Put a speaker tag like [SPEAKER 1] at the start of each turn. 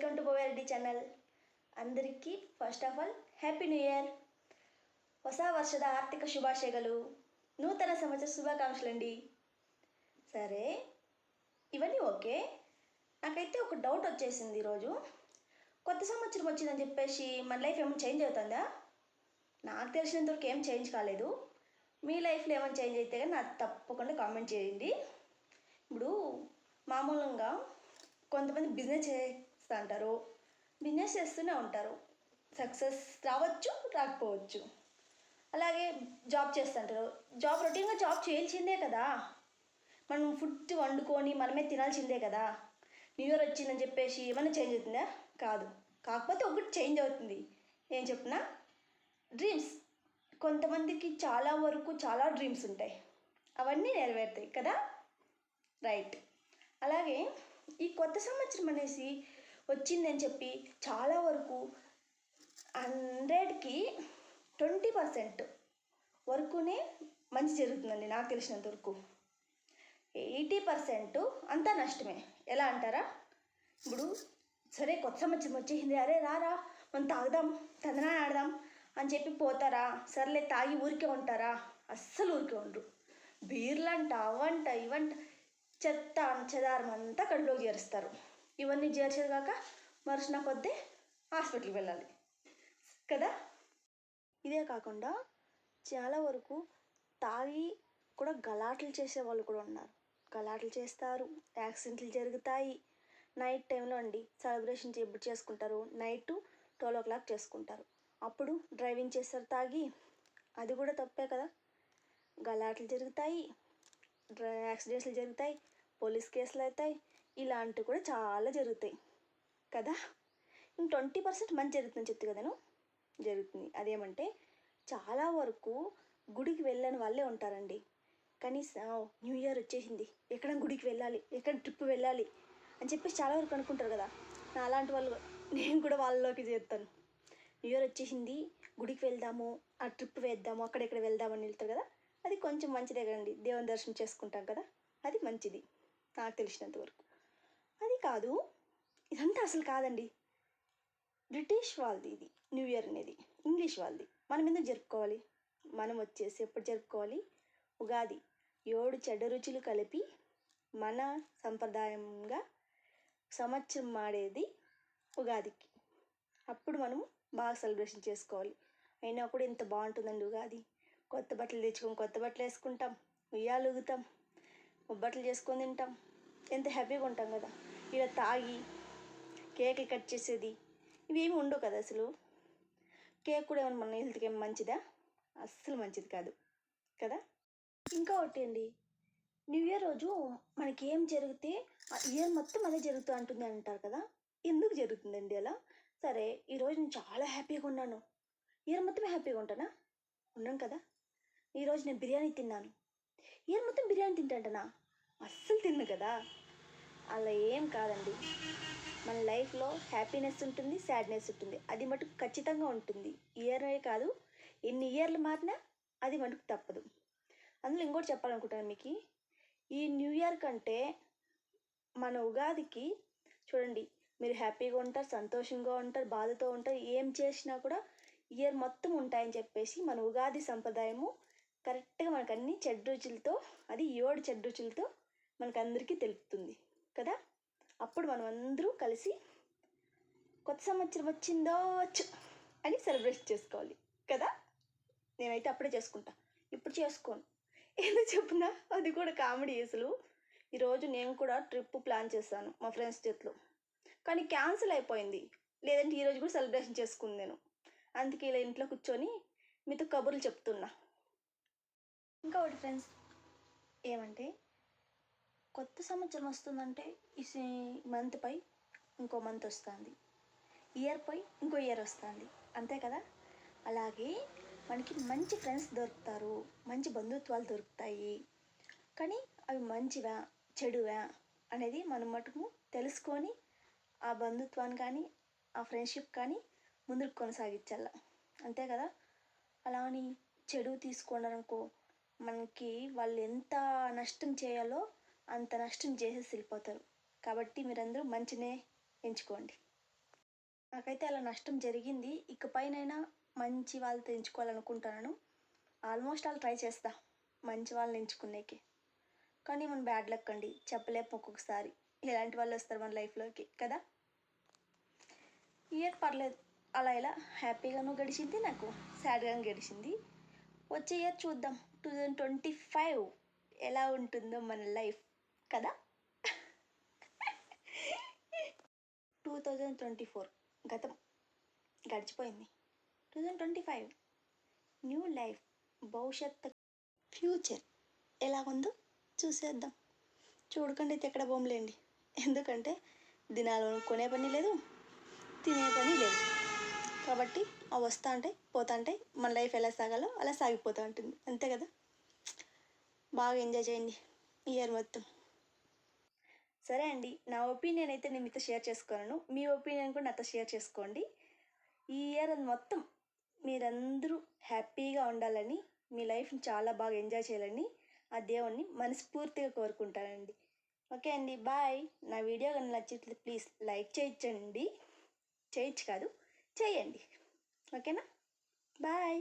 [SPEAKER 1] Welcome to Reddy channel అందరికీ first of all happy new year ಹೊಸ ವರ್ಷದ ಆರ್ಥಿಕ ಶುಭಾಶಯಗಳು నూతన సంవత్సర శుభాకాంక్షలు అండి సరే ఇవన్నీ ఓకే నాకైతే ఒక డౌట్ వచ్చేసింది ఈరోజు కొత్త సంవత్సరం వచ్చిందని చెప్పేసి మన లైఫ్ ఏమైనా చేంజ్ అవుతుందా నాకు తెలిసినంతవరకు ఏం చేంజ్ కాలేదు మీ లైఫ్లో ఏమైనా చేంజ్ అయితే కానీ నాకు తప్పకుండా కామెంట్ చేయండి ఇప్పుడు మామూలుగా కొంతమంది బిజినెస్ చేస్తూ అంటారు బిజినెస్ చేస్తూనే ఉంటారు. సక్సెస్ రావచ్చు రాకపోవచ్చు. అలాగే జాబ్ చేస్తుంటారు. జాబ్ రొటీన్గా జాబ్ చేయాల్సిందే కదా. మనం ఫుడ్ వండుకొని మనమే తినాల్సిందే కదా. న్యూ ఇయర్ వచ్చిందని చెప్పేసి ఏమైనా చేంజ్ అవుతుందా? కాదు. కాకపోతే ఒకటి చేంజ్ అవుతుంది. ఏం చెప్పినా? డ్రీమ్స్. కొంతమందికి చాలా వరకు చాలా డ్రీమ్స్ ఉంటాయి. అవన్నీ నెరవేరుతాయి కదా? రైట్. అలాగే ఈ కొత్త సంవత్సరం అనేసి వచ్చిందని చెప్పి చాలా వరకు హండ్రెడ్కి ట్వంటీ పర్సెంట్ వరకునే మంచి జరుగుతుందండి నాకు తెలిసినంత వరకు. ఎయిటీ పర్సెంట్ అంతా నష్టమే. ఎలా అంటారా? ఇప్పుడు సరే కొత్త సంవత్సరం వచ్చేసింది. అరే రారా మనం తాగుదాం తందనా ఆడదాం అని చెప్పి పోతారా? సర్లే తాగి ఊరికే ఉంటారా? అస్సలు ఊరికే ఉండరు. బీర్లంట అవంట ఇవంట చెత్త చెదారం అంతా కడుపులోకి చేరుస్తారు ఇవన్నీ చేర్చేది కాక మరుసిన కొద్దీ హాస్పిటల్కి వెళ్ళాలి. కదా? ఇదే కాకుండా చాలా వరకు తాగి కూడా గలాట్లు చేసే వాళ్ళు కూడా ఉన్నారు. గలాట్లు చేస్తారు యాక్సిడెంట్లు జరుగుతాయి. నైట్ టైంలో అండి సెలబ్రేషన్ ఎప్పుడు చేసుకుంటారు. నైట్ ట్వెల్వ్ ఓ క్లాక్ చేసుకుంటారు. అప్పుడు డ్రైవింగ్ చేస్తారు తాగి. అది కూడా తప్పే కదా? గలాట్లు జరుగుతాయి డ్రై యాక్సిడెంట్స్లు జరుగుతాయి పోలీస్ కేసులు అవుతాయి ఇలాంటివి కూడా చాలా జరుగుతాయి. కదా? ట్వంటీ పర్సెంట్ మంచి జరుగుతుందని చెప్తే కదను జరుగుతుంది. అదేమంటే చాలా వరకు గుడికి వెళ్ళని వాళ్ళే ఉంటారండి. కనీసం న్యూ ఇయర్ వచ్చేసింది. ఎక్కడ గుడికి వెళ్ళాలి? ఎక్కడ ట్రిప్ వెళ్ళాలి? అని చెప్పేసి చాలా వరకు అనుకుంటారు కదా. నా అలాంటి వాళ్ళు నేను కూడా వాళ్ళలోకి చేరుతాను. న్యూ ఇయర్ వచ్చేసింది. గుడికి వెళ్దాము. ఆ ట్రిప్ వేద్దాము. అక్కడెక్కడ వెళ్దామని వెళ్తారు కదా? అది కొంచెం మంచిదే కదండి. దేవుని దర్శనం చేసుకుంటాం కదా? అది మంచిది. నాకు తెలిసినంత వరకు. అది కాదు ఇదంతా అసలు కాదండి. బ్రిటిష్ వాళ్ళది ఇది న్యూ ఇయర్ అనేది. ఇంగ్లీష్ వాళ్ళది. మనం ఎందుకు జరుపుకోవాలి? మనం వచ్చేసి ఎప్పుడు జరుపుకోవాలి? ఉగాది. ఏడు చెడ్డ రుచులు కలిపి మన సంప్రదాయంగా సంవత్సరం మాడేది ఉగాదికి. అప్పుడు మనము బాగా సెలబ్రేషన్ చేసుకోవాలి. అయినా కూడా ఇంత బాగుంటుందండి ఉగాది. కొత్త బట్టలు తెచ్చుకొని కొత్త బట్టలు వేసుకుంటాం. ఉయ్యాలు ఊగుతాం. బట్టలు చేసుకొని తింటాం. ఎంత హ్యాపీగా ఉంటాం కదా. ఇలా తాగి కేక్ కట్ చేసేది. ఇవేమి ఉండవు కదా అసలు. కేక్ కూడా ఏమైనా మన హెల్త్కి ఏమి మంచిదా? అస్సలు మంచిది కాదు. కదా? ఇంకా ఒకటి అండి. న్యూ ఇయర్ రోజు మనకి ఏం జరిగితే ఇయర్ మొత్తం అదే జరుగుతూ ఉంటుంది అంటారు కదా. ఎందుకు జరుగుతుందండి అలా? సరే ఈరోజు నేను చాలా హ్యాపీగా ఉన్నాను. ఇయర్ మొత్తం హ్యాపీగా ఉంటానా? ఉన్నాం కదా. ఈరోజు నేను బిర్యానీ తిన్నాను. ఇయర్ మొత్తం బిర్యానీ తింటాంటనా అస్సలు తిన్ను కదా. అలా ఏం కాదండి. మన లైఫ్లో హ్యాపీనెస్ ఉంటుంది సాడ్నెస్ ఉంటుంది. అది మటుకు ఖచ్చితంగా ఉంటుంది. ఇయరే కాదు ఎన్ని ఇయర్లు మారినా అది మటుకు తప్పదు. అందులో ఇంకోటి చెప్పాలనుకుంటాను మీకు. ఈ న్యూ ఇయర్ కంటే మన ఉగాదికి చూడండి మీరు హ్యాపీగా ఉంటారు సంతోషంగా ఉంటారు బాధతో ఉంటారు ఏం చేసినా కూడా ఇయర్ మొత్తం ఉంటాయని చెప్పేసి మన ఉగాది సంప్రదాయము కరెక్ట్గా మనకు అన్ని చెడ్డ రుచులతో అది ఏడు చెడ్డ రుచులతో మనకు అందరికీ తెలుపుతుంది. అప్పుడు మనం అందరూ కలిసి కొత్త సంవత్సరం వచ్చిందో వచ్చు అని సెలబ్రేట్ చేసుకోవాలి. కదా? నేనైతే అప్పుడే చేసుకుంటా. ఇప్పుడు చేసుకోను. ఏదో చెప్పినా? అది కూడా కామెడీ అసలు. ఈరోజు నేను కూడా ట్రిప్ ప్లాన్ చేశాను మా ఫ్రెండ్స్ చేతిలో. కానీ క్యాన్సిల్ అయిపోయింది. లేదంటే ఈరోజు కూడా సెలబ్రేషన్ చేసుకుంది నేను. అందుకే ఇలా ఇంట్లో కూర్చొని మీతో కబుర్లు చెప్తున్నా. ఇంకా ఒకటి ఫ్రెండ్స్ ఏమంటే కొత్త సంవత్సరం వస్తుందంటే ఈ మంత్ పై ఇంకో మంత్ వస్తుంది. ఇయర్ పై ఇంకో ఇయర్ వస్తుంది. అంతే కదా? అలాగే మనకి మంచి ఫ్రెండ్స్ దొరుకుతారు. మంచి బంధుత్వాలు దొరుకుతాయి. కానీ అవి మంచివా చెడువా అనేది మనం మటుకు తెలుసుకొని ఆ బంధుత్వాన్ని కానీ ఆ ఫ్రెండ్షిప్ కానీ ముందుకు కొనసాగించాల. అంతే కదా? అలా అని చెడు అనుకో మనకి వాళ్ళు ఎంత నష్టం చేయాలో అంత నష్టం చేసేసి వెళ్ళిపోతారు. కాబట్టి మీరందరూ మంచినే ఎంచుకోండి. నాకైతే అలా నష్టం జరిగింది. ఇకపైనైనా మంచి వాళ్ళతో ఎంచుకోవాలనుకుంటున్నాను. ఆల్మోస్ట్ ఆల్ ట్రై చేస్తా. మంచి వాళ్ళని ఎంచుకునేకి. కానీ మన బ్యాడ్ లక్ అండి. చెప్పలేము ఒక్కొక్కసారి. ఎలాంటి వాళ్ళు వస్తారు మన లైఫ్లోకి కదా? ఇయర్ పర్లేదు. అలా ఇలా హ్యాపీగాను గడిచింది నాకు సాడ్గాను గడిచింది. వచ్చే ఇయర్ చూద్దాం. టూ థౌజండ్ ట్వంటీ ఫైవ్ ఎలా ఉంటుందో మన లైఫ్. కదా? టూ థౌజండ్ ట్వంటీ ఫోర్ గతం. గడిచిపోయింది. Two thousand twenty five new life భవిష్యత్తు ఫ్యూచర్ ఎలా ఉందో చూసేద్దాం. చూడకండి అయితే ఎక్కడ బొమ్మలేండి. ఎందుకంటే దినాలు కొనే పని లేదు తినే పని లేదు. కాబట్టి అవి వస్తూ ఉంటాయి పోతా ఉంటాయి మన లైఫ్ ఎలా సాగాలో అలా సాగిపోతూ ఉంటుంది. అంతే కదా? బాగా ఎంజాయ్ చేయండి. ఇయర్ మొత్తం. సరే అండి నా ఒపీనియన్ అయితే నేను మీతో షేర్ చేసుకున్నాను మీ ఒపీనియన్ కూడా నాతో షేర్ చేసుకోండి. ఈ ఇయర్ మొత్తం మీరందరూ హ్యాపీగా ఉండాలని మీ లైఫ్ని చాలా బాగా ఎంజాయ్ చేయాలని ఆ దేవుణ్ణి మనస్ఫూర్తిగా కోరుకుంటానండి. ఓకే అండి బాయ్. నా వీడియో కానీ నచ్చితే ప్లీజ్ లైక్ చేయించండి. చేయొచ్చు కాదు చేయండి. ఓకేనా? బాయ్.